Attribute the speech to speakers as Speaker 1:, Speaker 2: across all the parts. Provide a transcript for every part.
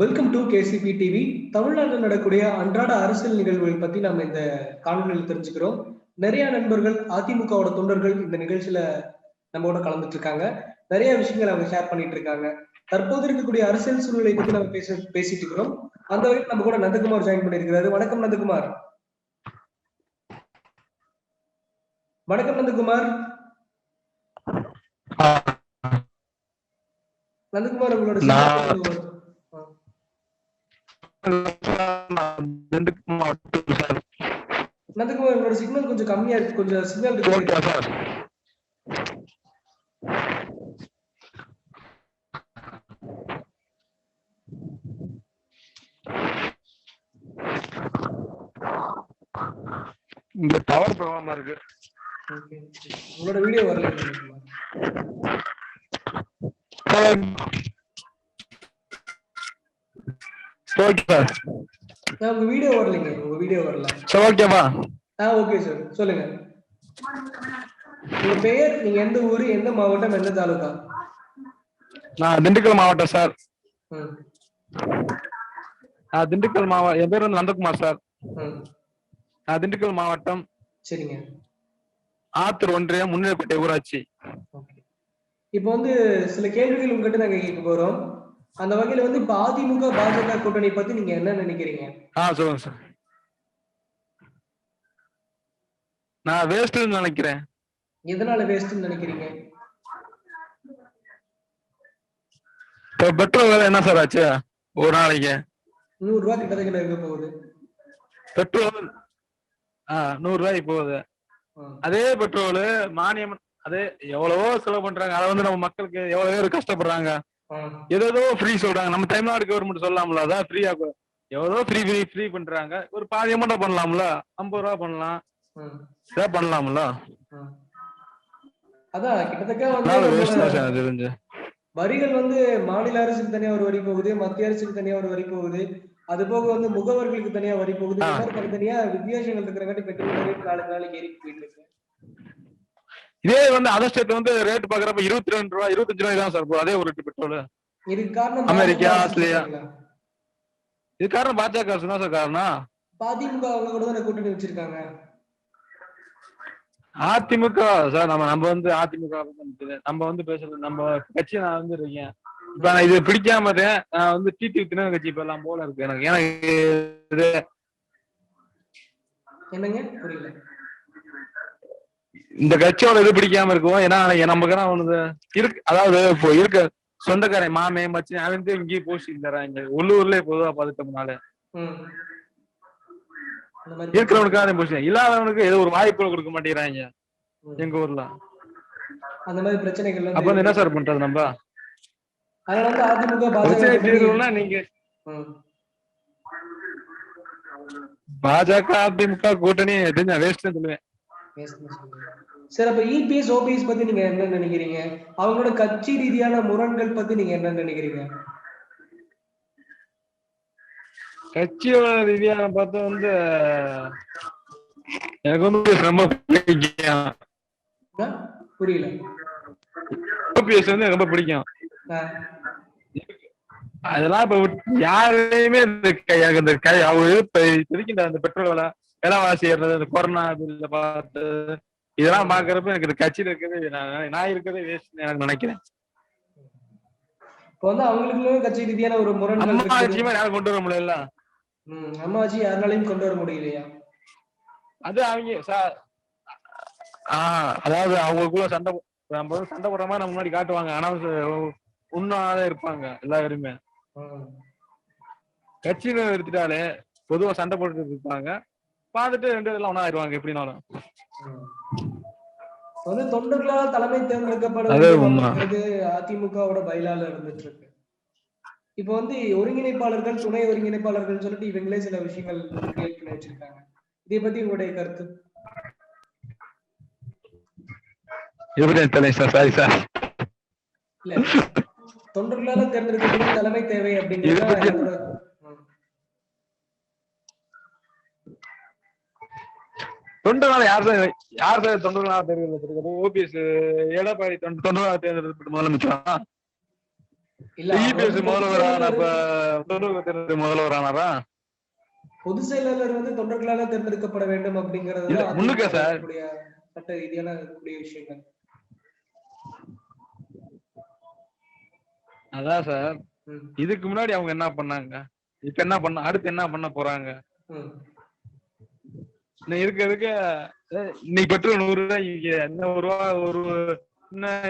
Speaker 1: Welcome to KCP TV தமிழ்நாட்டில் நடக்கூடிய அன்றாட அரசியல் நிகழ்வுகள் பத்தி நாம இந்த காணொலியில் தெரிஞ்சுக்கிறோம். நிறைய நண்பர்கள் அதிமுகவோட தொண்டர்கள் இந்த நிகழ்ச்சியில நம்மோட கலந்துட்டு இருக்காங்க நிறைய விஷயங்கள் அவங்க ஷேர் பண்ணிட்டு இருக்காங்க தற்போது இருக்கக்கூடிய அரசியல் சூழ்நிலை பத்தி நம்ம பேச பேசிட்டு இருக்கிறோம். அந்த வகையில் நம்ம கூட நந்தகுமார் ஜாயின் பண்ணியிருக்கிறாரு. வணக்கம் நந்தகுமார். வணக்கம் நந்தகுமார். நந்தகுமார் உங்களோட
Speaker 2: மாவட்டம் சார்
Speaker 1: நந்தகுமார் உங்களோட சிக்னல் கொஞ்சம் கம்மியா இருக்கு. கொஞ்சம் சிக்னல்
Speaker 2: ஓகே சார் இங்க டவர் ப்ராப்ளமா இருக்கு.
Speaker 1: உங்களோட வீடியோ வரல
Speaker 2: சார் ஓகே சார்
Speaker 1: ஆ, உங்க வீடியோ வரலைங்க உங்க வீடியோ வரல
Speaker 2: சார் ஓகேவா
Speaker 1: ஆ ஓகே சார் சொல்லுங்க. உங்க பெயர் நீங்க எந்த ஊரு எந்த மாவட்டம் எந்த தாலுகா?
Speaker 2: நான் திண்டுக்கல் மாவட்டம் சார் நான் திண்டுக்கல் மாவட்டம் என் பேர் வந்து நந்தகுமார் சார் நான் திண்டுக்கல் மாவட்டம்
Speaker 1: சரிங்க.
Speaker 2: ஆத்தூர் ஒன்றியம் முன்னிலைப்பேட்டை ஊராட்சி.
Speaker 1: இப்போ வந்து சில கேள்விகள் உங்ககிட்ட நாங்க கேட்க போறோம். அந்த வகையில வந்து இப்ப அதிமுக பாஜக கூட்டணி பத்தி நீங்க என்ன நினைக்கிறீங்க?
Speaker 2: ஆ சொல்லுங்க சார். நான் வேஸ்ட்னு நினைக்கிறேன்.
Speaker 1: எதனால வேஸ்ட்னு நினைக்கிறீங்க?
Speaker 2: இப்போ பெட்ரோல் விலை என்ன சார் ஆச்சு ஒரு நாளைக்கு?
Speaker 1: நூறு ரூபாய் கிட்டத்தட்ட இருக்க போகுது?
Speaker 2: பெட்ரோல் ஆ நூறு ரூபாய்க்கு போகுது. அதே பெட்ரோல் மானியம் அதே எவ்வளவோ செலவு பண்றாங்க. அதை வந்து நம்ம மக்களுக்கு எவ்வளவு பேர் கஷ்டப்படுறாங்க. ஏதோ ஃப்ரீ சொல்றாங்க. நம்ம தமிழ்நாடு கவர்மெண்ட் சொல்லலாம்ல அதான் ஃப்ரீயா எவ்வளோ ஃப்ரீ ஃப்ரீ ஃப்ரீ பண்றாங்க. ஒரு பாதி அமௌண்ட் பண்ணலாம்ல. ஐம்பது ரூபா பண்ணலாம். இதாக பண்ணலாம்ல.
Speaker 1: அதான் கிட்டத்தட்ட வந்து வரிகள் வந்து மாநில அரசுக்கு தனியா ஒரு வரி போகுது மத்திய அரசுக்கு தனியா ஒரு வரி போகுது. அது போக வந்து முகவர்களுக்கு தனியா வரி போகுது. தனித்தனியா வித்தியாசங்கள் இருக்கிறங்காட்டி பெட்ரோல் ரேட் நாளுக்கு நாளைக்கு ஏறி போயிட்டு இருக்கு.
Speaker 2: இதே வந்து அதர் ஸ்டேட் வந்து ரேட் பாக்குறப்ப இருபத்தி ரெண்டு ரூபா இருபத்தஞ்சு ரூபாய் தான் சார் போகுது. அதே ஒரு லிட்டர் பெட்ரோல் அமெரிக்கா, ஆஸ்திரேலியா. இது காரணம் பாஜக அரசு தான் சார் காரணம்.
Speaker 1: அதிமுக கூட்டணி வச்சிருக்காங்க?
Speaker 2: சார் நம்ம நம்ம வந்து அதிமுக நம்ம வந்து பேசுறது நம்ம கட்சி நான் வந்து இருக்கேன் இப்ப நான் இது பிடிக்காம. நான் வந்து டிடி தின கட்சி இப்ப எல்லாம் போல இருக்கு எனக்கு. எனக்கு
Speaker 1: என்னங்க? புரியல.
Speaker 2: இந்த கட்சியோட இது பிடிக்காம இருக்கும் ஏன்னா நமக்கு ஒண்ணு இருக்கு அதாவது இப்போ இருக்க சொந்தக்காரன் மாமே மச்சி அவன் இங்கேயே போஸ்டிங் தராங்க உள்ளூர்லயே பொதுவா பார்த்துட்டோம்னால இருக்கிறவனுக்காக போஸ்டிங் இல்லாதவனுக்கு ஏதோ ஒரு வாய்ப்பு கொடுக்க மாட்டேங்கிறாங்க. எங்க ஊர்ல
Speaker 1: அந்த மாதிரி பிரச்சனைகள்
Speaker 2: அப்ப என்ன சார் பண்றது நம்ம
Speaker 1: அதனால வந்து அதிமுக பாஜக
Speaker 2: நீங்க. பாஜக அதிமுக கூட்டணி தெரிஞ்ச வேஸ்ட் சொல்லுவேன்.
Speaker 1: சரி அப்ப இபிஎஸ் ஓபிஎஸ் பத்தி நீங்க என்ன நினைக்கிறீங்க? அவங்களோட கட்சி ரீதியான முரண்கள் பத்தி நீங்க என்ன நினைக்கிறீங்க?
Speaker 2: கட்சியோட ரீதியான பார்த்தா வந்து எனக்கு வந்து?
Speaker 1: புரியல.
Speaker 2: ஓபிஎஸ் வந்து ரொம்ப பிடிக்கும். அதெல்லாம் இப்ப யாரையுமே இந்த அவங்க இந்த அந்த பெட்ரோல் விலை விலைவாசி ஏறுறது இந்த கொரோனா பார்த்து இதெல்லாம் பாக்குறப்ப எனக்கு இந்த கட்சியில இருக்கிறது நான் இருக்கிறதே வேஸ்ட் எனக்கு நினைக்கிறேன்.
Speaker 1: இப்ப வந்து அவங்களுக்குள்ள கட்சி ரீதியான ஒரு
Speaker 2: யாரும் கொண்டு வர முடியல.
Speaker 1: அம்மாஜி யாருனாலையும் கொண்டு வர முடியலையா?
Speaker 2: அது அவங்க சா- ஆஹ் அதாவது அவங்களுக்குள்ள சண்டை நம்ம சண்டை போடுற மாதிரி நம்ம முன்னாடி காட்டுவாங்க. ஆனா உண்ணாதான் இருப்பாங்க எல்லாருமே. கட்சியில எடுத்துட்டாலே பொதுவா சண்டை போட்டுட்டு இருப்பாங்க. பார்த்துட்டு ரெண்டு பேரும் ஒண்ணா ஆயிடுவாங்க எப்படினாலும்.
Speaker 1: வந்து தொண்டர்களால் தலைமை தேர்ந்தெடுக்கப்படுவது. அப்படிங்கிறது அதிமுகவோட பயிலால இருந்துட்டு இருக்கு இப்ப வந்து ஒருங்கிணைப்பாளர்கள் துணை ஒருங்கிணைப்பாளர்கள் சொல்லிட்டு இவங்களே சில விஷயங்கள் கிரியேட் பண்ணி வச்சிருக்காங்க. இதை பத்தி உங்களுடைய கருத்து? தொண்டர்களால தேர்ந்தெடுக்கப்படும் தலைமை தேவை அப்படிங்கிறது
Speaker 2: தொண்டனால யார் சார் யார் சார் தொண்டர்களாக தேர்ந்தெடுத்திருக்கிறது ஓபிஎஸ் எடப்பாடி தொண்ட தொண்டர்களாக தேர்ந்தெடுக்கப்பட்ட முதலமைச்சரா? இபிஎஸ் முதல்வரான இப்ப
Speaker 1: பொதுச்
Speaker 2: தொழில்நுட்பத்தினர் முதல்வரானாரா
Speaker 1: பொது செயலாளர் வந்து தொண்டர்களால தேர்ந்தெடுக்கப்பட வேண்டும் அப்படிங்கறது
Speaker 2: முன்னுக்க சார்.
Speaker 1: சட்ட ரீதியான இருக்கக்கூடிய விஷயங்கள்.
Speaker 2: அதான் சார். இதுக்கு முன்னாடி அவங்க என்ன பண்ணாங்க? இப்ப என்ன பண்ண அடுத்து என்ன பண்ண போறாங்க? இன்னும் இருக்க இருக்க. இன்னைக்கு பெட்ரோல் நூறு ரூபாய்க்கு என்ன ஒரு ரூபா ஒரு இன்னும்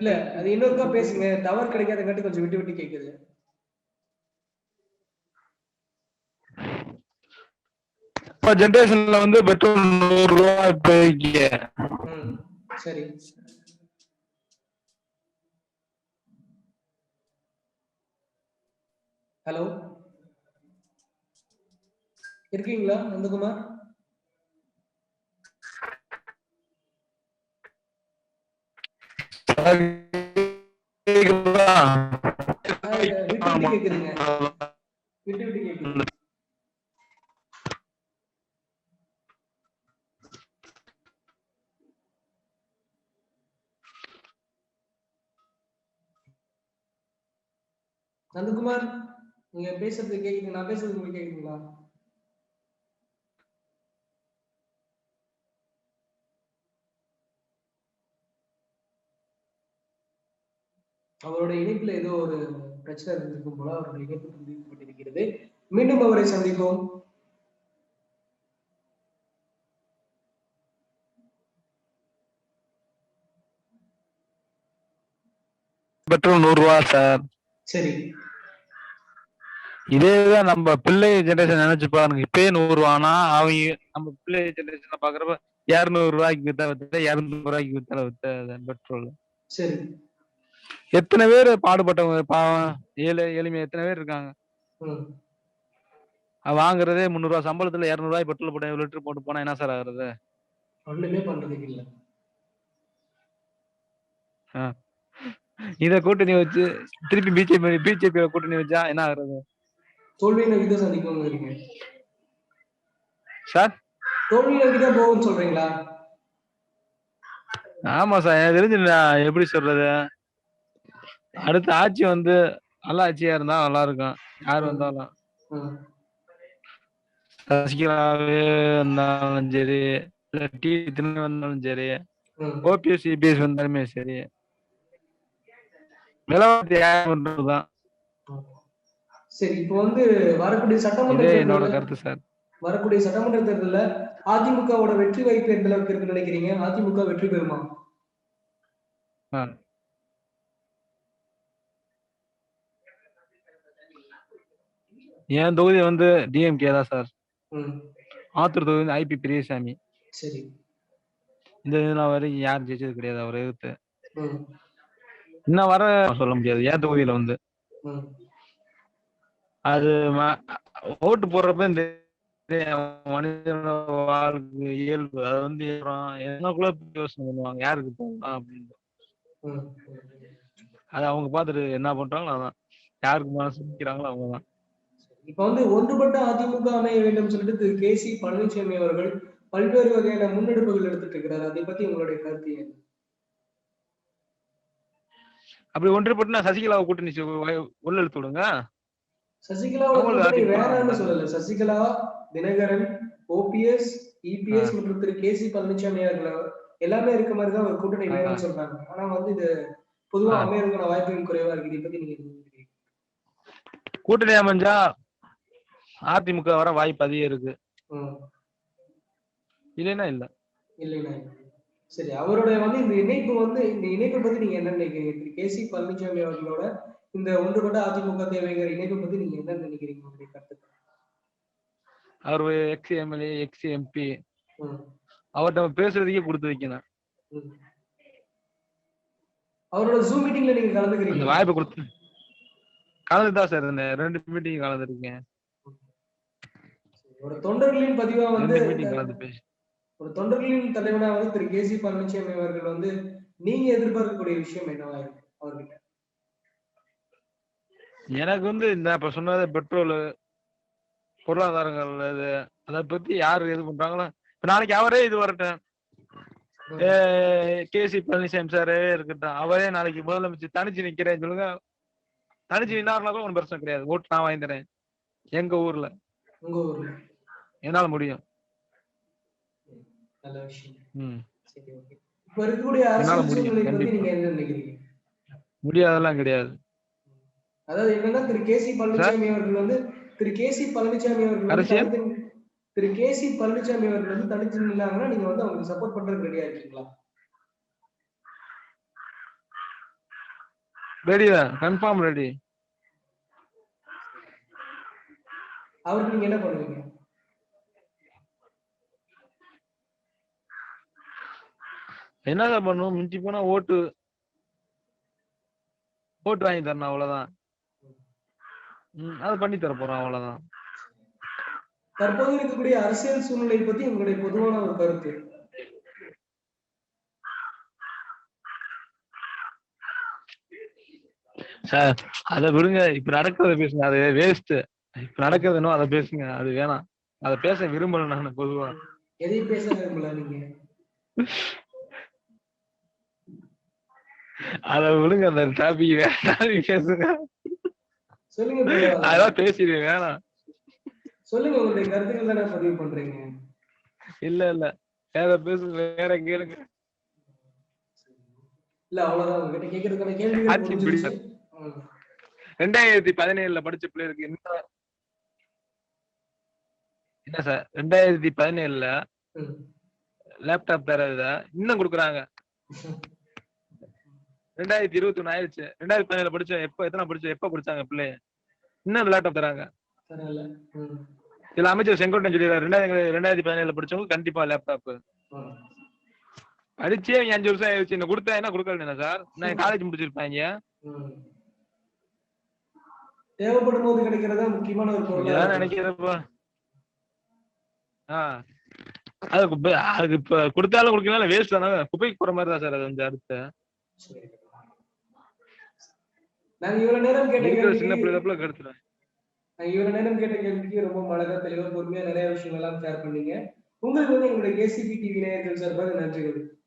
Speaker 1: இல்ல அது இன்னொருக்கா பேசுங்க. டவர் கிடைக்காதங்காட்டி கொஞ்சம் விட்டு விட்டு கேக்குது.
Speaker 2: இப்ப ஜென்ரேஷன்ல வந்து பெட்ரோல் நூறு ரூபா இப்போதைக்கு
Speaker 1: சரி. ஹலோ இருக்கீங்களா நந்தகுமார்? விட்டு விட்டு கேக்குதுங்க. விட்டு விட்டு கேக்குது. நந்தகுமார் நீங்க பேசுறது கேக்குது நான் பேசுறது உங்களுக்கு கேக்குதுங்களா? அவரோட இணைப்புல ஏதோ ஒரு பிரச்சனை இருந்திருக்கும் போல அவருடைய இணைப்பு துண்டிக்கப்பட்டிருக்கிறது மீண்டும் அவரை சந்திப்போம்.
Speaker 2: பெட்ரோல் நூறு ரூபா சார்.
Speaker 1: சரி.
Speaker 2: இதேதான் நம்ம பிள்ளை ஜெனரேஷன் நினைச்சு பாருங்க. இப்பயே நூறு ரூபானா அவங்க நம்ம பிள்ளை ஜெனரேஷன்ல பாக்குறப்ப இருநூறு ரூபாய்க்கு வித்தா வித்த இருநூறு ரூபாய்க்கு வித்தா வித்த பெட்ரோல்
Speaker 1: சரி.
Speaker 2: எத்தனை பேர் பாடுபட்டவங்க? பாவம். ஏழை எளிமை எத்தனை பேர் இருக்காங்க? வாங்குறதே முந்நூறு ரூபாய் சம்பளத்துல இருநூறு ரூபாய் பெட்ரோல் போட்டு எவ்வளவு லிட்டர் போட்டு போனா என்ன சார் ஆகுறது?
Speaker 1: ஒண்ணுமே பண்றதுக்கு இல்ல.
Speaker 2: இத கூட்டணி வச்சு திருப்பி பிஜேபி பிஜேபி கூட்டணி வச்சா என்ன ஆகுறது?
Speaker 1: தோல்வியை நோக்கி தான் சந்திக்கணுங்கிறீங்க
Speaker 2: சார்?
Speaker 1: தோல்வி நோக்கி தான் போகும்னு சொல்றீங்களா?
Speaker 2: ஆமா சார் எனக்கு தெரிஞ்சு எப்படி சொல்றது? அடுத்த ஆட்சி வந்து நல்ல ஆட்சியா இருந்தா நல்லா இருக்கும். யார் வந்தாலும். சசிகலாவே வந்தாலும் சரி டி தினு வந்தாலும் சரி ஓபிஎஸ் சிபிஎஸ் வந்தாலுமே சரி நிலவரத்தை பண்றதுதான்
Speaker 1: சரி இப்போ வந்து வரக்கூடிய சட்டமன்ற
Speaker 2: என்னோட கருத்து சார்.
Speaker 1: வரக்கூடிய சட்டமன்ற தேர்தல்ல அதிமுகவோட வெற்றி வாய்ப்பு எந்த அளவுக்கு இருக்குன்னு நினைக்கிறீங்க? அதிமுக வெற்றி பெறுமா.
Speaker 2: என் தொகுதி வந்து டிஎம்கே தான் சார். ஆத்தூர் தொகுதி வந்து ஐபி பெரியசாமி.
Speaker 1: சரி.
Speaker 2: இந்த இதுல வரைக்கும் யாரும் ஜெயிச்சது கிடையாது அவர் எதிர்த்து. இன்னும் வர சொல்ல முடியாது. என் தொகுதியில வந்து? அது ஓட்டு போடுறப்ப இந்த மனிதனோட வாழ்க்கை இயல்பு அது வந்து எனக்குள்ள யோசனை பண்ணுவாங்க. யாருக்கு போகலாம் அப்படின்னு. அது அவங்க பார்த்துட்டு என்ன பண்றாங்களோ அதான். யாருக்கு மனசு நிக்கிறாங்களோ அவங்க தான்
Speaker 1: இப்ப வந்து ஒன்றுபட்ட அதிமுக அமைய வேண்டும் சொல்லிட்டு திரு. கே. சி. பழனிசாமி அவர்கள் பல்வேறு வகையான முன்னெடுப்புகள் எடுத்துட்டு இருக்கிறாரு. அதை பத்தி உங்களுடைய கருத்து என்ன?
Speaker 2: அப்படி ஒன்றுபட்டு நான் சசிகலாவை கூட்டணி உள்ள இழுத்து விடுங்க அதிமுக
Speaker 1: வேணாம்னு சொல்லல. சசிகலா தினகரன் ஓபிஎஸ் இபிஎஸ் மற்றும் திரு கே சி பழனிசாமி அவர்கள் எல்லாமே இருக்க மாதிரி தான் ஒரு கூட்டணி. வேணும்னு சொல்றாங்க. ஆனா வந்து இது பொதுவா. அமையறதுக்கான வாய்ப்புகள் குறைவா இருக்கு. இதை பத்தி நீங்க?
Speaker 2: கூட்டணி அமைஞ்சா அதிமுக வர வாய்ப்பு அதிகம் இருக்கு இல்லைன்னா இல்ல.
Speaker 1: இல்லைண்ணா சரி அவருடைய வந்து இந்த இணைப்பு வந்து இந்த இணைப்பை பத்தி நீங்க என்ன நினைக்கிறீங்க? திரு கே சி பழனிசாமி அவர்களோட இந்த ஒன்றுபட்ட அதிமுக தேவைங்கிற இணைப்பை பத்தி நீங்க என்ன நினைக்கிறீங்க? உங்களுடைய கருத்து
Speaker 2: அவர் எக்ஸ் எம்எல்ஏ எக்ஸ் எம்பி. அவர்கிட்ட பேசுறதுக்கே கொடுத்து வைக்கணும்.
Speaker 1: அவரோட ஜூம் மீட்டிங்ல நீங்க கலந்துக்கிறீங்க
Speaker 2: வாய்ப்பை கொடுத்து. கலந்துதான் சார் இந்த ரெண்டு மீட்டிங் கலந்துருக்கேன்.
Speaker 1: ஒரு தொண்டர்களின் பதிவா வந்து
Speaker 2: மீட்டிங் கலந்து பேசி
Speaker 1: ஒரு தொண்டர்களின் தலைவனா வந்து திரு கே சி பழனிசாமி அவர்கள் வந்து நீங்க எதிர்பார்க்கக்கூடிய விஷயம் என்னவா இருக்கு அவர்கிட்ட?
Speaker 2: எனக்கு வந்து இந்த இப்ப சொன்னது பெட்ரோல் பொருளாதாரங்கள் இது அதை பத்தி யாரு இது பண்றாங்களோ இப்ப நாளைக்கு அவரே இது வரட்டும். கே சி பழனிசாமி சாரே இருக்கட்டும். அவரே நாளைக்கு முதலமைச்சர் தனிச்சு நிக்கிறேன்னு சொல்லுங்க. தனிச்சு நின்னாருனா கூட ஒன்றும் பிரச்சனை கிடையாது. ஓட்டு நான் வாங்கி தரேன். எங்க ஊர்ல.
Speaker 1: உங்க ஊர்ல.
Speaker 2: என்னால முடியும்.
Speaker 1: நல்ல விஷயம்.
Speaker 2: ம்.
Speaker 1: சரி ஓகே. இப்ப இருக்கக்கூடிய. நீங்க என்ன நினைக்கிறீங்க?
Speaker 2: முடியாதெல்லாம் கிடையாது.
Speaker 1: அதாவது என்னன்னா திரு கே சி பழனிசாமி அவர்கள் வந்து திரு கே சி பழனிசாமி அவர்கள் திரு கே சி பழனிசாமி அவர்கள் வந்து தனிச்சு நின்னாங்கன்னா நீங்க வந்து அவங்களுக்கு சப்போர்ட் பண்றதுக்கு ரெடியா இருக்கீங்களா?
Speaker 2: ரெடி தான். கன்ஃபார்ம் ரெடி
Speaker 1: அவருக்கு நீங்க என்ன பண்ணுவீங்க?
Speaker 2: என்னதான் பண்ணும் மிஞ்சி போனா ஓட்டு. ஓட்டு வாங்கி தரணும் அவ்வளவுதான். அது பண்ணி தர போறோம் அவ்வளவுதான்.
Speaker 1: தற்போது இருக்கக்கூடிய அரசியல் சூழ்நிலை பத்தி உங்களுடைய பொதுவான ஒரு கருத்து.
Speaker 2: சார் அத விடுங்க. இப்ப நடக்கிறத பேசுங்க. அது வேஸ்ட் இப்ப நடக்கிறதுனோ அதை பேசுங்க. அது வேணாம். அத பேச விரும்பல நான் பொதுவா.
Speaker 1: எதையும் பேச விரும்பல நீங்க?
Speaker 2: அத விடுங்க அந்த டாபிக் வேற பேசுங்க
Speaker 1: சொல்லுங்க.
Speaker 2: அதெல்லாம் பேசிடுவேன் வேணாம்
Speaker 1: சொல்லுங்க உங்களுடைய கருத்துக்கள் தானே பதிவு பண்றீங்க
Speaker 2: இல்ல இல்ல வேற பேசுங்க வேற கேளுங்க
Speaker 1: இல்ல அவ்வளவுதான் உங்ககிட்ட.
Speaker 2: பிடிக்கும்.
Speaker 1: ம்.
Speaker 2: ரெண்டாயிரத்தி பதினேழுல படிச்ச பிள்ளைகளுக்கு என்ன என்ன சார் ரெண்டாயிரத்தி பதினேழுல. லேப்டாப் தரத இன்னும் கொடுக்குறாங்க ரெண்டாயிரத்தி இருபத்தி ஒண்ணு ஆயிடுச்சு. ரெண்டாயிரத்தி பதினேழுல படிச்ச எப்ப எத்தனை படிச்ச எப்ப படிச்சாங்க பிள்ளைய? இன்னும் லேப்டாப் தராங்க. இதுல அமைச்சர் செங்கோட்டன் சொல்லிடுறாரு ரெண்டாயிரத்தி ரெண்டாயிரத்தி பதினேழுல படிச்சவங்க கண்டிப்பா லேப்டாப். படிச்சே இவங்க அஞ்சு வருஷம் ஆயிடுச்சு. என்ன கொடுத்தா என்ன கொடுக்கல சார்? நான் காலேஜ் முடிச்சிருப்பாங்க.
Speaker 1: தேவைப்படும் போது கிடைக்கிறதா முக்கியமான ஒரு பொருளா.
Speaker 2: நினைக்கிறப்ப. ஆ. அதுக்கு இப்ப- அதுக்கு இப்ப கொடுத்தாலும் கொடுக்கலாம் வேஸ்ட் தானே. குப்பைக்கு போற மாதிரி தான் சார் அது வந்து அடுத்து.
Speaker 1: நாங்க இவ்வளவு நேரம் கேட்ட கேள்விக்கு நாங்க இவ்வளவு நேரம் கேட்ட கேள்விக்கு ரொம்ப அழகா தெளிவா பொறுமையா நிறைய விஷயங்கள் எல்லாம் ஷேர் பண்ணீங்க. உங்களுக்கு வந்து எங்களுடைய கேசிபி டிவி நேயர்கள் சார்பாக நன்றிகள்